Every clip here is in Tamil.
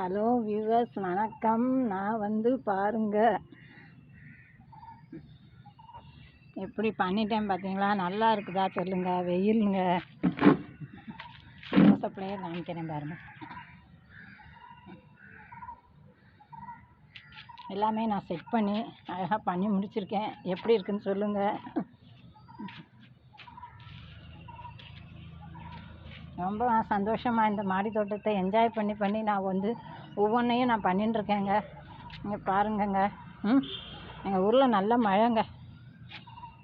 ஹலோ வியூவர்ஸ் வணக்கம். நான் வந்து பாருங்க. எப்படி பண்ணிட்டேன் பார்த்தீங்களா நல்லா இருக்குதா சொல்லுங்க. வெயிலுங்க. க்ளோஸ்அப்லேயே காமிக்கிறேன் பாருங்க. எல்லாமே நான் செட் பண்ணி அழகாக பண்ணி முடிச்சிருக்கேன். எப்படி இருக்குன்னு சொல்லுங்கள் ரொம்ப சந்தோஷமாக இந்த மாடி தோட்டத்தை என்ஜாய் பண்ணி பண்ணி நான் வந்து ஒவ்வொன்றையும் நான் பண்ணின்னு இருக்கேங்க இங்கே பாருங்கங்க. ம். எங்கள் ஊரில் நல்ல மழைங்க.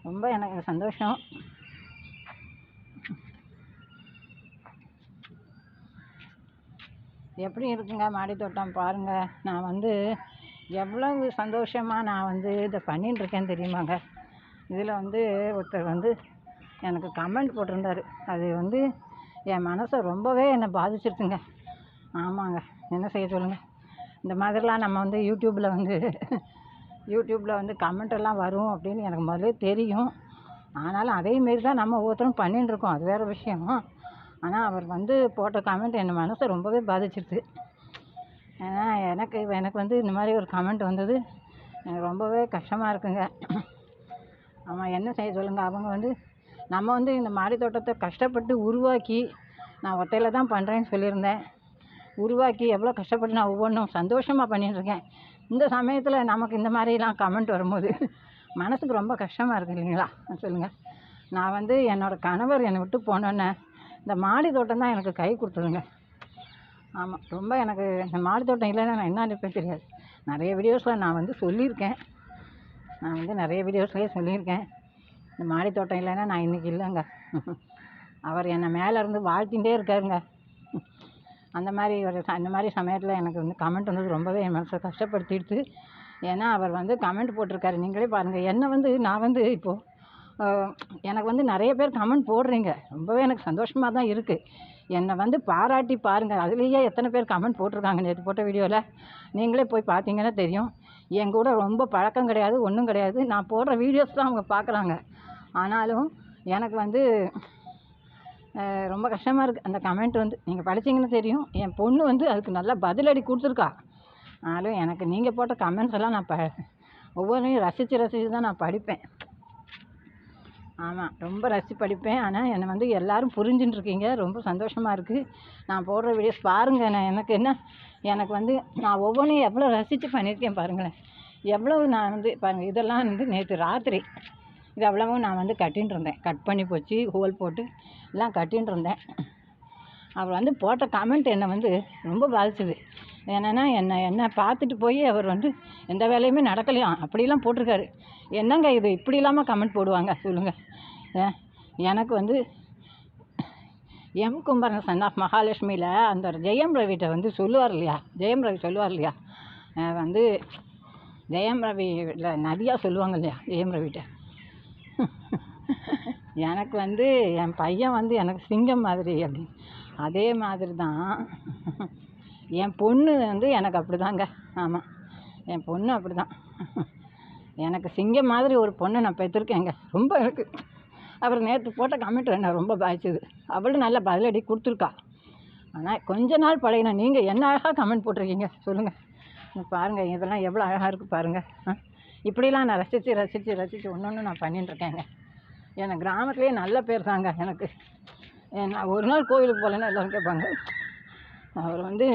ரொம்ப எனக்கு சந்தோஷம். எப்படி இருக்குங்க மாடி தோட்டம் பாருங்கள் நான் வந்து எவ்வளவு சந்தோஷமாக நான் வந்து இதை பண்ணிட்டுருக்கேன் தெரியுமாங்க. இதில் வந்து ஒருத்தர் வந்து எனக்கு கமெண்ட் போட்டிருந்தாரு. அது வந்து என் மனசை ரொம்பவே என்னை பாதிச்சிருக்குங்க ஆமாங்க. என்ன செய்ய சொல்லுங்கள் இந்த மாதிரிலாம் நம்ம வந்து யூடியூப்பில் வந்து யூடியூப்பில் வந்து கமெண்ட்டெல்லாம் வரும் அப்படின்னு எனக்கு முதல்ல தெரியும். ஆனாலும் அதே மாரி தான் நம்ம ஒவ்வொருத்தரும் பண்ணின்னு இருக்கோம். அது வேறு விஷயம். ஆனால் அவர் வந்து போட்ட கமெண்ட் என் மனசை ரொம்பவே பாதிச்சிருச்சு. ஏன்னா எனக்கு எனக்கு வந்து இந்த மாதிரி ஒரு கமெண்ட் வந்தது எனக்கு ரொம்பவே கஷ்டமாக இருக்குங்க. ஆமாம் என்ன செய்ய சொல்லுங்கள் அவங்க வந்து நம்ம வந்து இந்த மாடி தோட்டத்தை கஷ்டப்பட்டு உருவாக்கி நான் ஒத்தையில் தான் பண்ணுறேன்னு சொல்லியிருந்தேன். உருவாக்கி எவ்வளோ கஷ்டப்பட்டு நான் ஒவ்வொன்றும் சந்தோஷமாக பண்ணிட்டுருக்கேன். இந்த சமயத்தில் நமக்கு இந்த மாதிரிலாம் கமெண்ட் வரும்போது மனசுக்கு ரொம்ப கஷ்டமாக இருக்குது இல்லைங்களா? சொல்லுங்கள் நான் வந்து என்னோடய கணவர் என்னை விட்டு போனோன்னே இந்த மாடி தோட்டம் தான் எனக்கு கை கொடுத்ததுங்க. ஆமாம் ரொம்ப எனக்கு இந்த மாடி தோட்டம் இல்லைன்னா நான் என்ன இருப்பேன் தெரியாது. நிறைய வீடியோஸில் நான் வந்து சொல்லியிருக்கேன். நான் வந்து நிறைய வீடியோஸ்லேயே சொல்லியிருக்கேன். இந்த மாடி தோட்டம் இல்லைன்னா நான் இன்றைக்கி இல்லைங்க. அவர் என்னை மேலே இருந்து வாழ்த்திகிட்டே இருக்காருங்க. அந்த மாதிரி ஒரு அந்த மாதிரி சமயத்தில் எனக்கு வந்து கமெண்ட் வந்தது ரொம்பவே என் மனசை கஷ்டப்படுத்திடுச்சு. ஏன்னா அவர் வந்து கமெண்ட் போட்டிருக்காரு. நீங்களே பாருங்கள் என்னை வந்து நான் வந்து இப்போது எனக்கு வந்து நிறைய பேர் கமெண்ட் போடுறீங்க. ரொம்பவே எனக்கு சந்தோஷமாக தான் இருக்குது என்னை வந்து பாராட்டி பாருங்கள் அதுலேயே எத்தனை பேர் கமெண்ட் போட்டிருக்காங்க நேற்று போட்ட வீடியோவில் நீங்களே போய் பார்த்தீங்கன்னா தெரியும். என் கூட ரொம்ப பழக்கம் கிடையாது ஒன்றும் கிடையாது. நான் போடுற வீடியோஸ் தான் அவங்க பார்க்குறாங்க. ஆனாலும் எனக்கு வந்து ரொம்ப கஷ்டமாக இருக்குது அந்த கமெண்ட் வந்து நீங்கள் படித்தீங்கன்னு தெரியும். என் பொண்ணு வந்து அதுக்கு நல்லா பதிலடி கொடுத்துருக்கா. ஆனாலும் எனக்கு நீங்கள் போட்ட கமெண்ட்ஸ் எல்லாம் நான் ப ஒவ்வொன்றையும் ரசித்து ரசித்து தான் நான் படிப்பேன். ஆமாம் ரொம்ப ரசித்து படிப்பேன். ஆனால் என்னை வந்து எல்லோரும் புரிஞ்சுட்டு இருக்கீங்க ரொம்ப சந்தோஷமாக இருக்குது நான் போடுற வீடியோஸ் பாருங்கள் நான் எனக்கு என்ன எனக்கு வந்து நான் ஒவ்வொன்றையும் எவ்வளோ ரசித்து பண்ணியிருக்கேன் பாருங்களேன். எவ்வளவு நான் வந்து பாருங்கள் இதெல்லாம் வந்து நேற்று ராத்திரி இது அவ்வளவும் நான் வந்து கட்டின்னு இருந்தேன் கட் பண்ணி போச்சு ஹோல் போட்டு எல்லாம் கட்டின்னு இருந்தேன் அப்புறம் வந்து போட்ட கமெண்ட் என்னை வந்து ரொம்ப பாதிச்சுது. என்னென்னா என்னை என்னை பார்த்துட்டு போய் அவர் வந்து எந்த வேலையுமே நடக்கலையாம் அப்படிலாம் போட்டிருக்காரு. என்னங்க இது? இப்படி இல்லாமல் கமெண்ட் போடுவாங்க. சொல்லுங்கள் எனக்கு வந்து எம் கும்பரன் சன் ஆஃப் மகாலட்சுமியில் அந்த ஜெயம் ரவிட்ட வந்து சொல்லுவார் இல்லையா? ஜெயம் ரவி சொல்லுவார் இல்லையா? வந்து ஜெயம் ரவியில் நிறையா சொல்லுவாங்க இல்லையா? ஜெயம் ரவிட்ட. எனக்கு வந்து என் பையன் வந்து எனக்கு சிங்கம் மாதிரி அப்படின்னு. அதே மாதிரி தான் என் பொண்ணு வந்து எனக்கு அப்படி தாங்க ஆமாம் என் பொண்ணு அப்படி தான் எனக்கு சிங்கம் மாதிரி ஒரு பொண்ணை நான் பெற்றிருக்கேங்க. ரொம்ப எனக்கு. அப்புறம் நேற்று போட்ட கமெண்ட் என்ன ரொம்ப பாதிச்சது அவளும் நல்ல பதிலடி கொடுத்துருக்கா. ஆனால் கொஞ்ச நாள் பழகின நீங்கள் என்ன அழகாக கமெண்ட் போட்டிருக்கீங்க? சொல்லுங்கள் பாருங்கள் இதெல்லாம் எவ்வளோ அழகாக இருக்குது பாருங்கள் இப்படிலாம் நான் ரசித்து ரசித்து ரசித்து ஒன்று ஒன்று நான் பண்ணிட்டு இருக்கேங்க. எனக்கு கிராமத்துலேயே நல்ல பேர் தாங்க எனக்கு. நான் ஒரு நாள் கோவிலுக்கு போகலன்னா எல்லோரும் கேட்பாங்க அவர் வந்து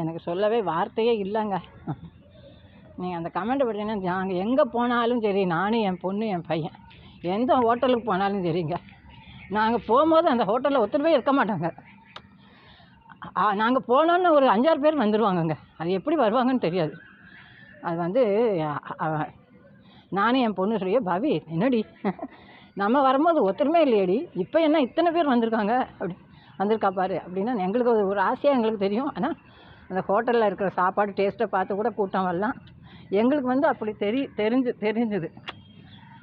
எனக்கு சொல்லவே வார்த்தையே இல்லைங்க. நீங்கள் அந்த கமெண்ட் பார்த்தீங்கன்னா நாங்கள் எங்கே போனாலும் சரி நானும் என் பொண்ணு என் பையன். எந்த ஹோட்டலுக்கு போனாலும் சரிங்க. நாங்கள் போகும்போது அந்த ஹோட்டலில் ஒருத்தர் இருக்க மாட்டாங்க. நாங்கள் போனோன்னு ஒரு அஞ்சாறு பேர் வந்துடுவாங்கங்க அது எப்படி வருவாங்கன்னு தெரியாது. அது வந்து நானும் என் பொண்ணு சொல்லியே பவி என்னடி? நம்ம வரும்போது ஒருத்தருமே இல்லையடி. இப்போ என்ன இத்தனை பேர் வந்திருக்காங்க? அப்படி. வந்திருக்கா பாரு அப்படின்னா எங்களுக்கு ஒரு- ஒரு ஆசையாக எங்களுக்கு தெரியும். ஆனால் அந்த ஹோட்டலில் இருக்கிற சாப்பாடு டேஸ்ட்டை பார்த்து கூட கூட்டம் வரலாம். எங்களுக்கு வந்து அப்படி தெரி தெரிஞ்சு தெரிஞ்சுது.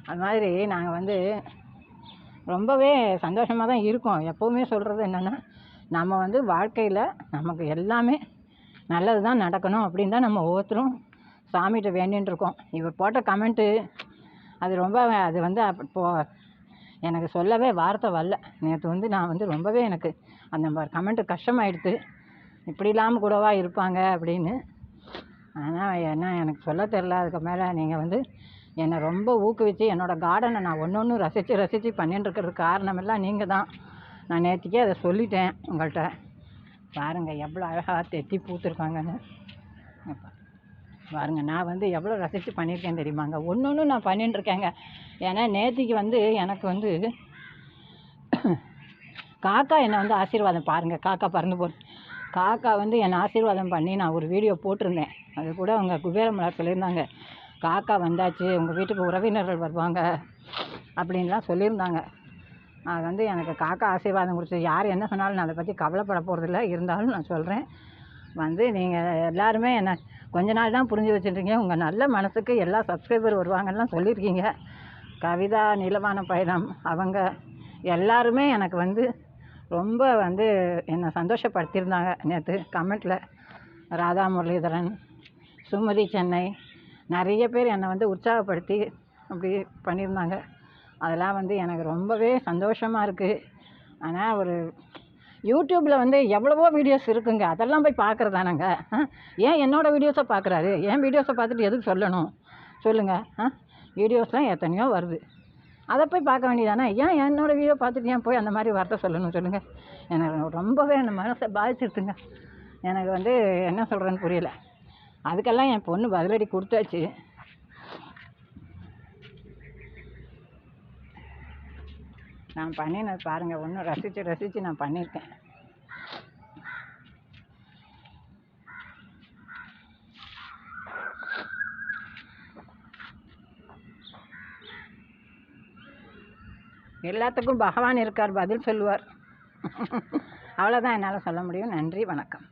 அது மாதிரி நாங்கள் வந்து ரொம்பவே சந்தோஷமாக தான் இருக்கோம். எப்போவுமே சொல்கிறது என்னென்னா நம்ம வந்து வாழ்க்கையில் நமக்கு எல்லாமே நல்லது தான் நடக்கணும் அப்படின்னு தான் நம்ம ஒவ்வொருத்தரும் சாமிகிட்ட வேண்டின்னு இருக்கோம். இவர் போட்ட கமெண்ட்டு அது ரொம்ப அது வந்து அப்போ எனக்கு சொல்லவே வார்த்தை வரல. நேற்று வந்து நான் வந்து ரொம்பவே எனக்கு அந்த கமெண்ட்டு கஷ்டமாயிடுத்து. இப்படி இல்லாமல் கூடவா இருப்பாங்க அப்படின்னு. ஆனால் என்ன எனக்கு சொல்ல தெரில அதுக்கு மேலே நீங்கள் வந்து என்னை ரொம்ப ஊக்குவிச்சு என்னோடய கார்டனை நான் ஒன்று ஒன்று ரசித்து ரசித்து பண்ணிட்டு காரணமெல்லாம் நீங்கள் தான் நான் நேற்றுக்கே அதை சொல்லிட்டேன் உங்கள்கிட்ட பாருங்கள் எவ்வளோ அழகாக தெத்தி பூத்துருக்காங்கன்னு. பாருங்கள் நான் வந்து எவ்வளோ ரசித்து பண்ணியிருக்கேன் தெரியுமாங்க? ஒன்று ஒன்று நான் பண்ணிட்டுருக்கேங்க ஏன்னா நேற்றுக்கு வந்து எனக்கு வந்து காக்கா என்னை வந்து ஆசீர்வாதம் பாருங்கள் காக்கா பறந்து போ காக்கா வந்து என்னை ஆசீர்வாதம் பண்ணி நான் ஒரு வீடியோ போட்டிருந்தேன். அது கூட அவங்க குபேரமலர் சொல்லியிருந்தாங்க. காக்கா வந்தாச்சு உங்கள் வீட்டுக்கு உறவினர்கள் வருவாங்க அப்படின்லாம் சொல்லியிருந்தாங்க. அது வந்து எனக்கு காக்கா ஆசீர்வாதம் கொடுத்து யார் என்ன சொன்னாலும் நான் அதை பற்றி கவலைப்பட போகிறதில்ல இருந்தாலும் நான் சொல்கிறேன் வந்து நீங்கள் எல்லாருமே என்ன கொஞ்ச நாள் தான் புரிஞ்சு வச்சுருக்கீங்க. உங்கள் நல்ல மனசுக்கு எல்லா சப்ஸ்கிரைபர் வருவாங்கலாம் சொல்லியிருக்கீங்க. கவிதா நீலவான பயணம். அவங்க எல்லாருமே எனக்கு வந்து ரொம்ப வந்து என்னை சந்தோஷப்படுத்தியிருந்தாங்க. நேற்று கமெண்ட்டில் ராதா முரளிதரன் சுமதி சென்னை நிறைய பேர் என்னை வந்து உற்சாகப்படுத்தி அப்படி பண்ணியிருந்தாங்க. அதெல்லாம் வந்து எனக்கு ரொம்பவே சந்தோஷமாக இருக்குது ஆனால் ஒரு யூடியூப்பில் வந்து எவ்வளவோ வீடியோஸ் இருக்குங்க. அதெல்லாம் போய் பார்க்குறதானங்க ஏன் என்னோடய வீடியோஸை பார்க்குறாரு என் வீடியோஸை பார்த்துட்டு எதுக்கு சொல்லணும்? சொல்லுங்கள் ஆ? வீடியோஸ்லாம் எத்தனையோ வருது. அதை போய் பார்க்க வேண்டியதானே? ஏன் என்னோடய வீடியோ பார்த்துட்டு ஏன் போய் அந்த மாதிரி வார்த்தை சொல்லணும் சொல்லுங்கள் எனக்கு ரொம்பவே அந்த மனசை பாதிச்சிருக்குங்க எனக்கு வந்து என்ன சொல்கிறேன்னு புரியல. அதுக்கெல்லாம் என் பொண்ணு பதிலடி கொடுத்தாச்சு. நான் பண்ணினது பாருங்கள் ஒன்றும் ரசித்து ரசித்து நான் பண்ணியிருக்கேன் எல்லாத்துக்கும் பகவான் இருக்கார் பதில் சொல்லுவார். அவ்வளோதான் என்னால் சொல்ல முடியும். நன்றி வணக்கம்.